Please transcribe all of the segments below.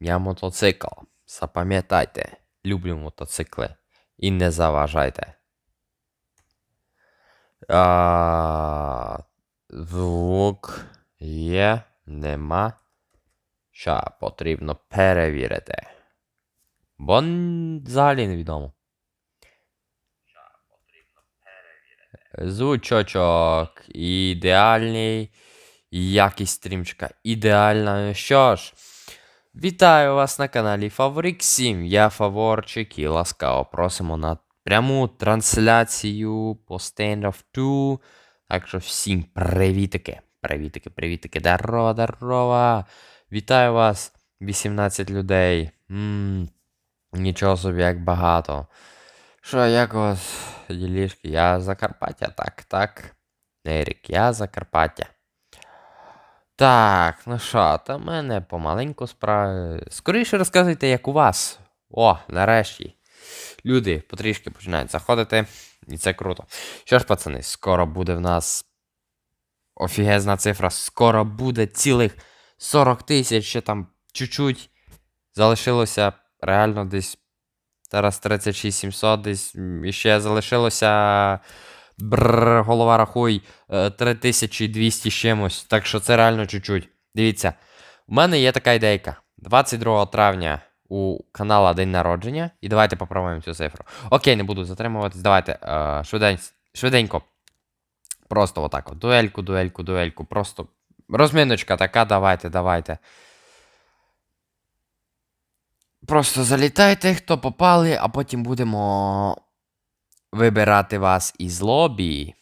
Я мотоцикл. Запам'ятайте, люблю мотоцикли. І не заважайте. А, звук є, нема. Ща потрібно перевірити. Бо взагалі невідомо. Звучочок ідеальний. Якість стрімчика ідеальна. Що ж, вітаю вас на каналі Фаворик 7. Я Фаворчик і ласкаво просимо на пряму трансляцію по Stand of 2. Так що всім привітики. Привітики, привітики. Дарова, дарова. Вітаю вас, 18 людей. м нічого собі, як багато. Що, як у вас ділішки? Я Закарпаття, так, так. Ерік, я Закарпаття. Так, ну що, та мене помаленьку справи. Скоріше розказуйте, як у вас. О, нарешті. Люди потрішки починають заходити, і це круто. Що ж, пацани, скоро буде в нас офігезна цифра. Скоро буде цілих 40 тисяч, ще там чуть-чуть залишилося реально десь. Зараз 36 700, десь м, іще залишилося. Бррр, голова рахуй, е, 3200 з чимось. Так що це реально чуть-чуть. Дивіться, у мене є така ідейка. 22 травня у канала день народження. І давайте попробуємо цю цифру. Окей, не буду затримуватись. Давайте е, швидень, швиденько. Просто отак. от. Дуельку, дуельку, дуельку. Просто розминочка така, давайте, давайте. Просто залітайте, хто попали, а потім будемо вибирати вас із лобі.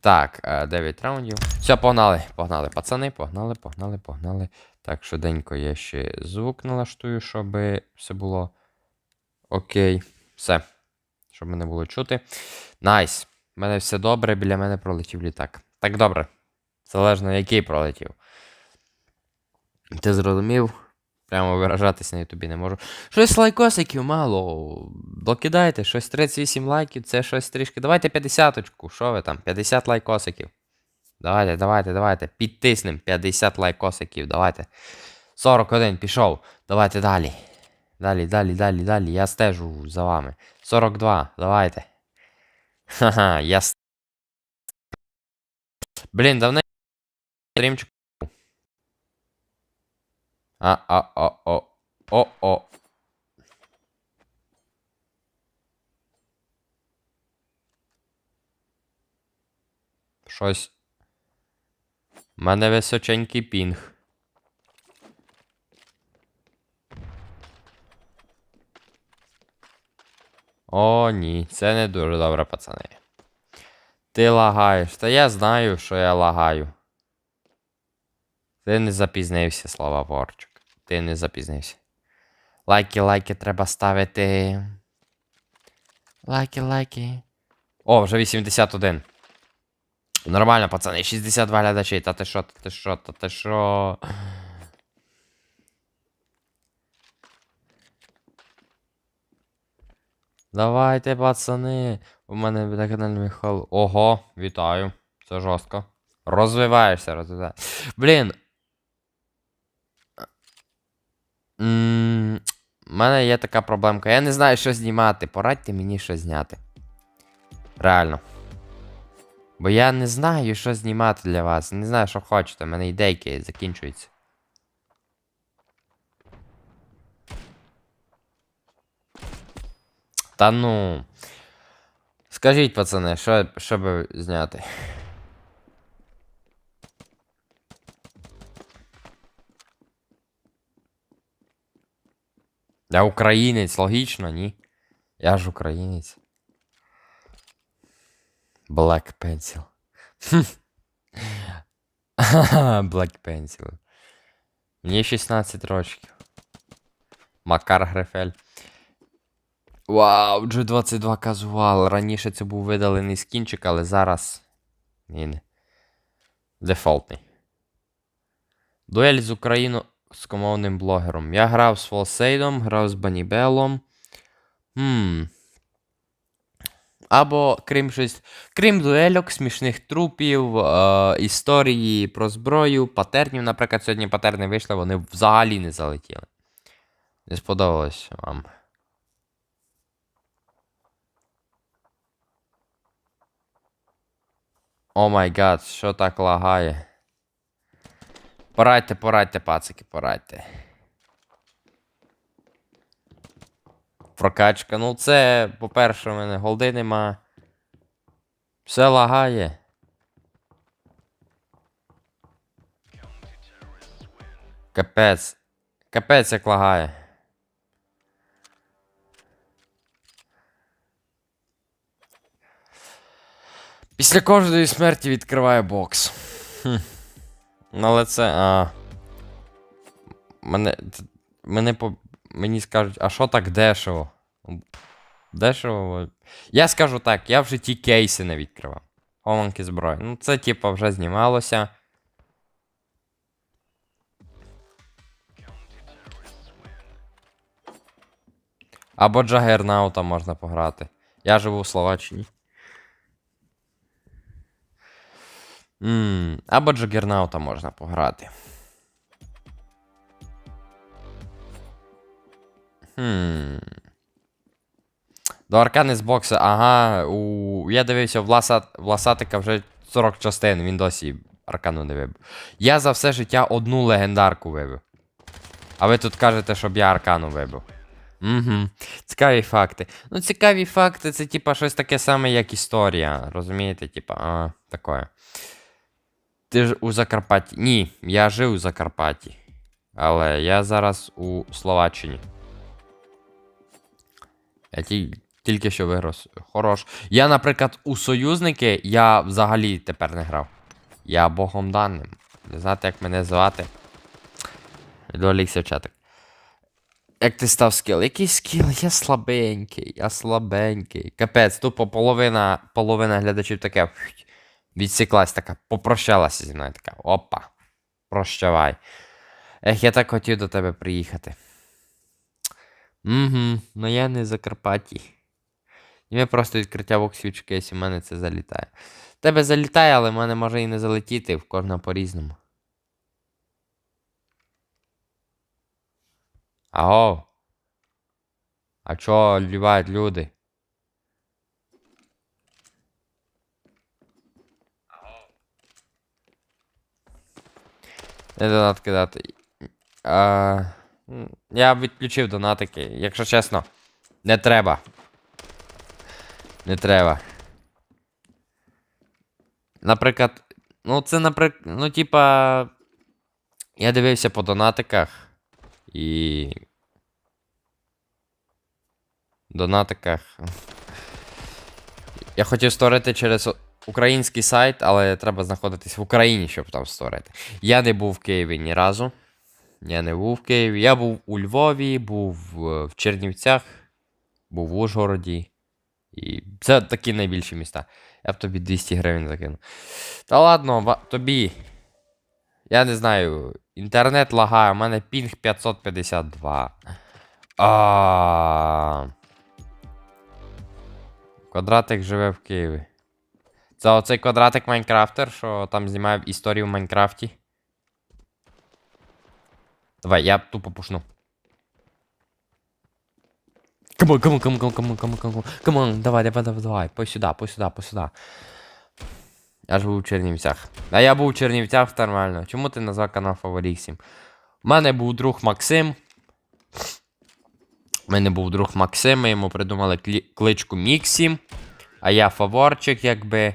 Так, е, 9 раундів. Все, погнали, погнали, пацани, погнали, погнали, погнали. Так, швиденько я ще звук налаштую, щоб все було окей. Все. Щоб мене було чути. Найс. У мене все добре, біля мене пролетів літак. Так добре. Залежно, який пролетів. Ти зрозумів? Прямо виражатись на ютубі не можу. Щось лайкосиків мало. Докидайте, щось 38 лайків, це щось трішки. Давайте 50-очку. Що ви там? 50 лайкосиків. Давайте, давайте, давайте. Підтиснем 50 лайкосиків. Давайте. 41 пішов. Давайте далі. Далі, далі, далі, далі. Я стежу за вами. 42, давайте. Ха-ха, я. Блін, давно стрімчик. А, а, о, о. О, о. Щось. У мене височенький пінг. О, ні, це не дуже добре, пацани. Ти лагаєш. Та я знаю, що я лагаю. Ти не запізнився, слава Ворчик. Ти не запізнився. Лайки, лайки треба ставити. Лайки, лайки. О, вже 81. Нормально, пацани, 62 глядачі. Та ти що, та ти що, та ти що. Давайте, пацани. У мене на каналі Михайло. Ого, вітаю. Це жорстко. Розвиваєшся, розвиваєшся. Блін. М, У мене є така проблемка. Я не знаю, що знімати. Порадьте мені що зняти. Реально. Бо я не знаю, що знімати для вас. Не знаю, що хочете. У мене ідейки закінчуються. Та ну. Скажіть, пацани, що, що би зняти? Я українець, логічно, ні? Я ж українець. Black Pencil. Black Pencil. Мені 16 років. Макар Грефель. Вау, G22 казуал. Раніше це був видалений скінчик, але зараз. Він. Дефолтний. Дуель з українськомовним блогером. Я грав з Фолсейдом, грав з Банібелом. Хм. або крім щось. Крім дуельок, смішних трупів, е, історії про зброю, патернів. Наприклад, сьогодні патерни вийшли, вони взагалі не залетіли. Не сподобалось вам. О май гад, що так лагає? Порадьте, порадьте, пацики, порадьте. Прокачка. Ну, це, по-перше, у мене голди нема. Все лагає. Капець. Капець як лагає. Після кожної смерті відкриваю бокс. Хм. Ну, але це. А... Мене. Мене по. Мені скажуть, а що так дешево? Дешево. Я скажу так, я в житті кейси не відкривав. Хованки зброї. Ну, це, типа, вже знімалося. Або Джагернаута можна пограти. Я живу в Словаччині. Ммм, або Джагернаута можна пограти. Хм. До Аркани з бокса, ага. У... Я дивився Власа... Власатика вже 40 частин, він досі Аркану не вибив. Я за все життя одну легендарку вибив. А ви тут кажете, щоб я Аркану вибив. Угу. Цікаві факти. Ну, цікаві факти, це типа щось таке саме, як історія. Розумієте, типа, а, таке. Ти ж у Закарпатті. Ні, я жив у Закарпатті. Але я зараз у Словаччині. Я ті, тільки що виграв. Хорош. Я, наприклад, у союзники я взагалі тепер не грав. Я богом даним. Не знати, як мене звати. Олексій чатик. Як ти став скіл? Який скіл? Я слабенький, я слабенький. Капець, тупо половина, половина глядачів таке. Відсіклась така, попрощалася зі мною така. Опа. Прощавай. Ех, я так хотів до тебе приїхати. Угу, ну я не в Закарпатті. Я просто відкриття боксів кейсів, у мене це залітає. Тебе залітає, але в мене може і не залетіти, в кожного по-різному. Аго. А чо лівають люди? Не донат кидати. А, я відключив донатики, якщо чесно. Не треба. Не треба. Наприклад. Ну, це, наприклад. Ну, типа. Я дивився по донатиках. І. Донатиках. Я хотів створити через український сайт, але треба знаходитись в Україні, щоб там створити. Я не був в Києві ні разу. Я не був в Києві. Я був у Львові, був е, в Чернівцях, був в Ужгороді. І це такі найбільші міста. Я б тобі 200 гривень закину. Та ладно, тобі. Я не знаю. Інтернет лагає, у мене пінг 552. А. Квадратик живе в Києві. Це оцей квадратик Майнкрафтер, що там знімає історію в Майнкрафті. Давай, я тупо пушну. Камон, камон, камон, камон, камон, камон, камон, камон, давай, давай, давай, давай, по сюда, по сюда, по сюда. Я ж був у Чернівцях. А я був у Чернівцях нормально. Чому ти назвав канал Фаворіксім? У мене був друг Максим. У мене був друг Максим, ми йому придумали кличку Міксім. А я фаворчик, якби.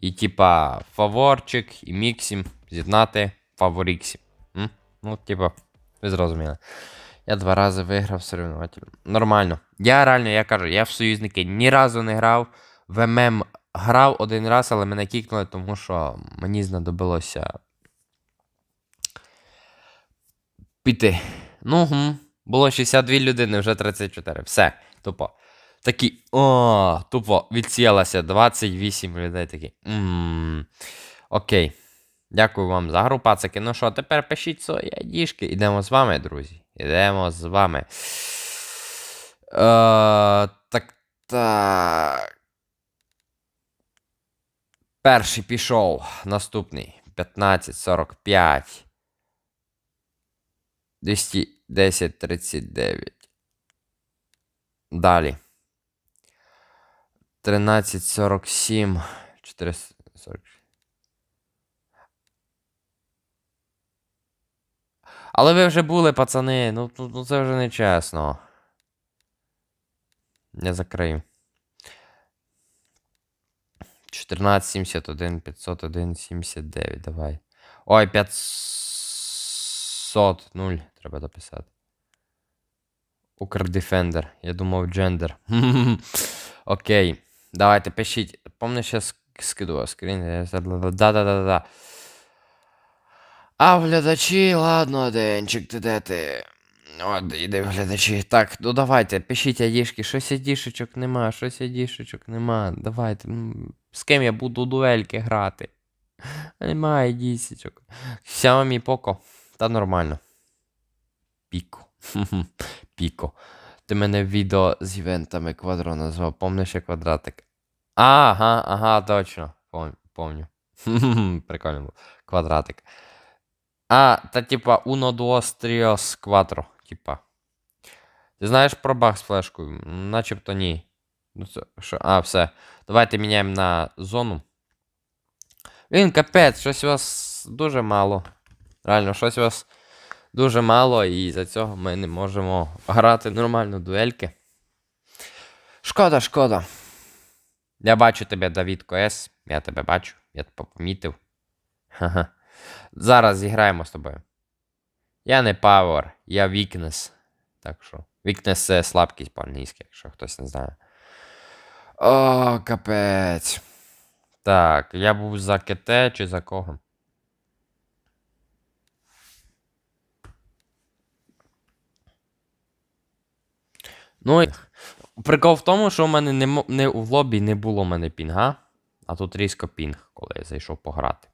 І типа фаворчик і Міксім з'єднати Фаворіксім. М? Ну, типа, ви зрозуміли. Я два рази виграв соревнователь. Нормально. Я реально, я кажу, я в союзники ні разу не грав. В ММ грав один раз, але мене кікнули, тому що мені знадобилося. Піти. Ну, гм. було 62 людини, вже 34. Все. Тупо. Такі. О, тупо відсіялося 28 людей такі. Окей. Дякую вам за гру, пацики. Ну що, тепер пишіть свої діжки. Ідемо з вами, друзі. Ідемо з вами. Е, так, так. Перший пішов. Наступний. 15, 45. 210, 39. Далі. 13, 47. 440. Але ви вже були, пацани. Ну, ну, ну це вже не чесно. Я закрию. 14, 71, 501, 79, давай. Ой, 500, 0, треба дописати. Укрдефендер. Я думав, джендер. Окей. Давайте пишіть. Я ск- скидував скрін. Да-да-да-да. А глядачі, ладно, Денчик, ти де ти? От, іди глядачі. Так, ну давайте, пишіть айдішки, щось айдішечок нема, щось айдішечок нема. Давайте. З ким я буду дуельки грати? Нема айдісечок. Xiaomi Poco. Та нормально. Піко. Піко. Ти мене відео з івентами квадро назвав. Помниш я квадратик? Ага, ага, точно. Помню. Прикольно був. Квадратик. А, та типа Uno Duos Trios Quattro, типа. Ти знаєш про баг з флешкою? Начебто ні. Ну, це, що? А, все. Давайте міняємо на зону. Він капець, щось у вас дуже мало. Реально, щось у вас дуже мало, і за цього ми не можемо грати нормально дуельки. Шкода, шкода. Я бачу тебе, Давідко С. Я тебе бачу, я тебе помітив. Ха-ха. Зараз зіграємо з тобою. Я не Power, я Weakness. Так що. Weakness це слабкість по-англійськи, якщо хтось не знає. О, капець. Так, я був за КТ чи за кого? Ну, прикол в тому, що в мене не, не в лобі не було в мене пінга, а тут різко пінг, коли я зайшов пограти.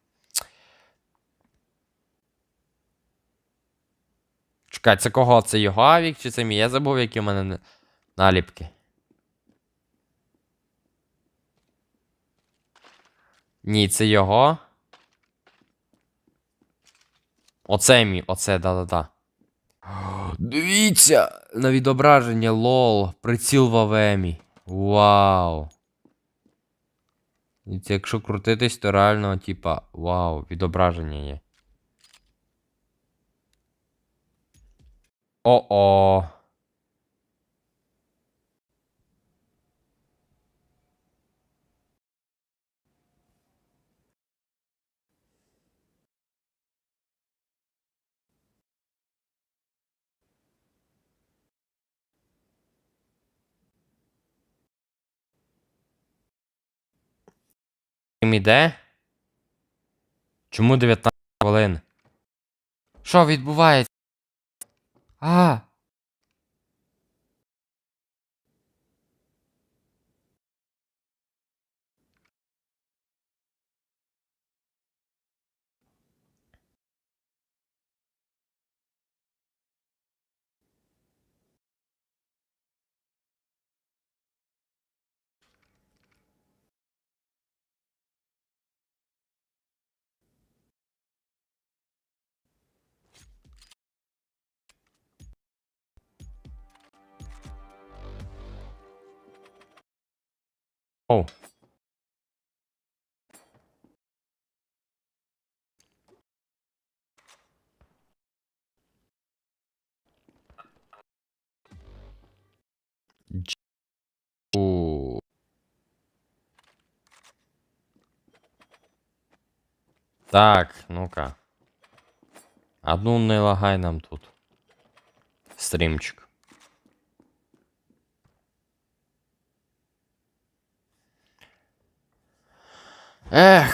Чекай, це кого? Це його авік чи це мій? Я забув, які в мене наліпки. Ні, це його. Оце мій, оце, да-да-да. Дивіться! На відображення лол. Приціл в Авемі. Вау. Дивіться, якщо крутитись, то реально, типа, вау, відображення є. О-о. Їм іде? Чому 19 хвилин? Що відбувається? А. Оу. Джу. Так, ну-ка. Одну не лагай нам тут. Стрімчик. Ех.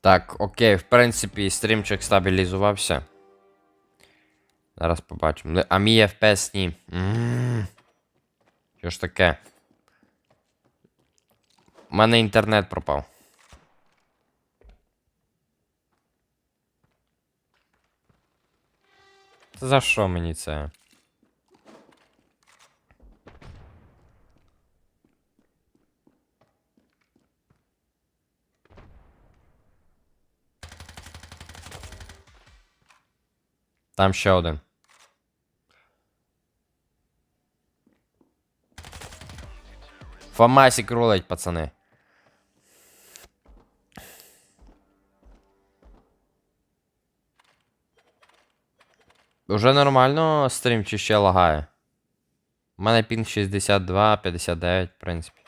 Так, окей, в принципі, стрімчик стабілізувався. Зараз побачимо. Ли- А мій FPS ні. Що ж таке? У мене інтернет пропав. За що мені це? Там ще один. Фамасик рулить, пацани. Уже нормально стрім чи ще лагає? У мене пінг 62, 59, в принципі.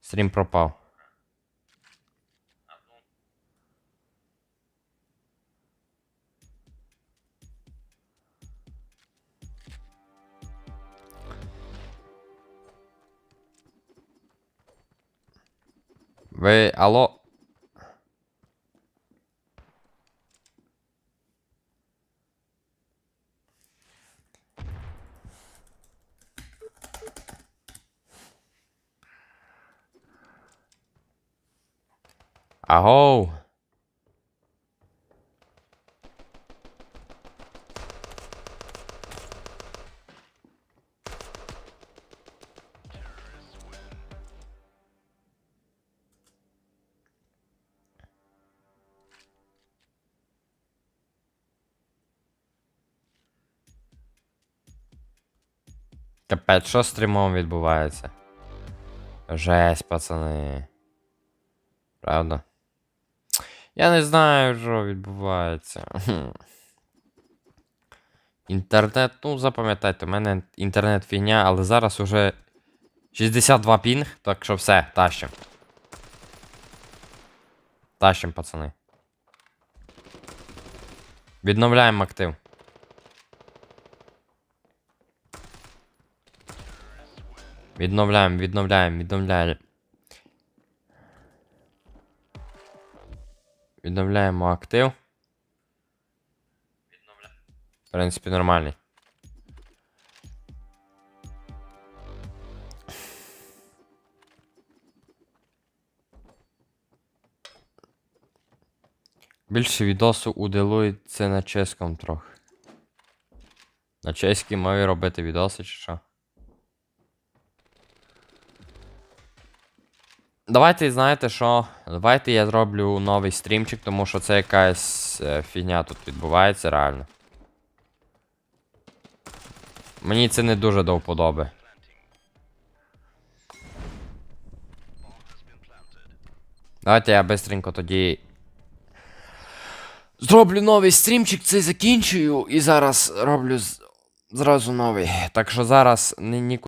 Стрім пропав. ve a lot Капець, що стрімом відбувається? Жесть, пацани. Правда? Я не знаю, що відбувається. Інтернет, ну запам'ятайте, у мене інтернет фігня, але зараз уже 62 пінг, так що все, тащим. Тащим, пацани. Відновляємо актив. Відновляємо, відновляємо, відновляємо. Відновляємо актив. В принципі, нормальний. Більше відосу уделується на чеському трохи. На чеській мові робити відоси чи що? Давайте, знаєте що? Давайте я зроблю новий стрімчик, тому що це якась е, фігня тут відбувається реально. Мені це не дуже до вподоби. Давайте я бистренько тоді. Зроблю новий стрімчик, цей закінчую і зараз роблю зразу новий. Так що зараз ні, ні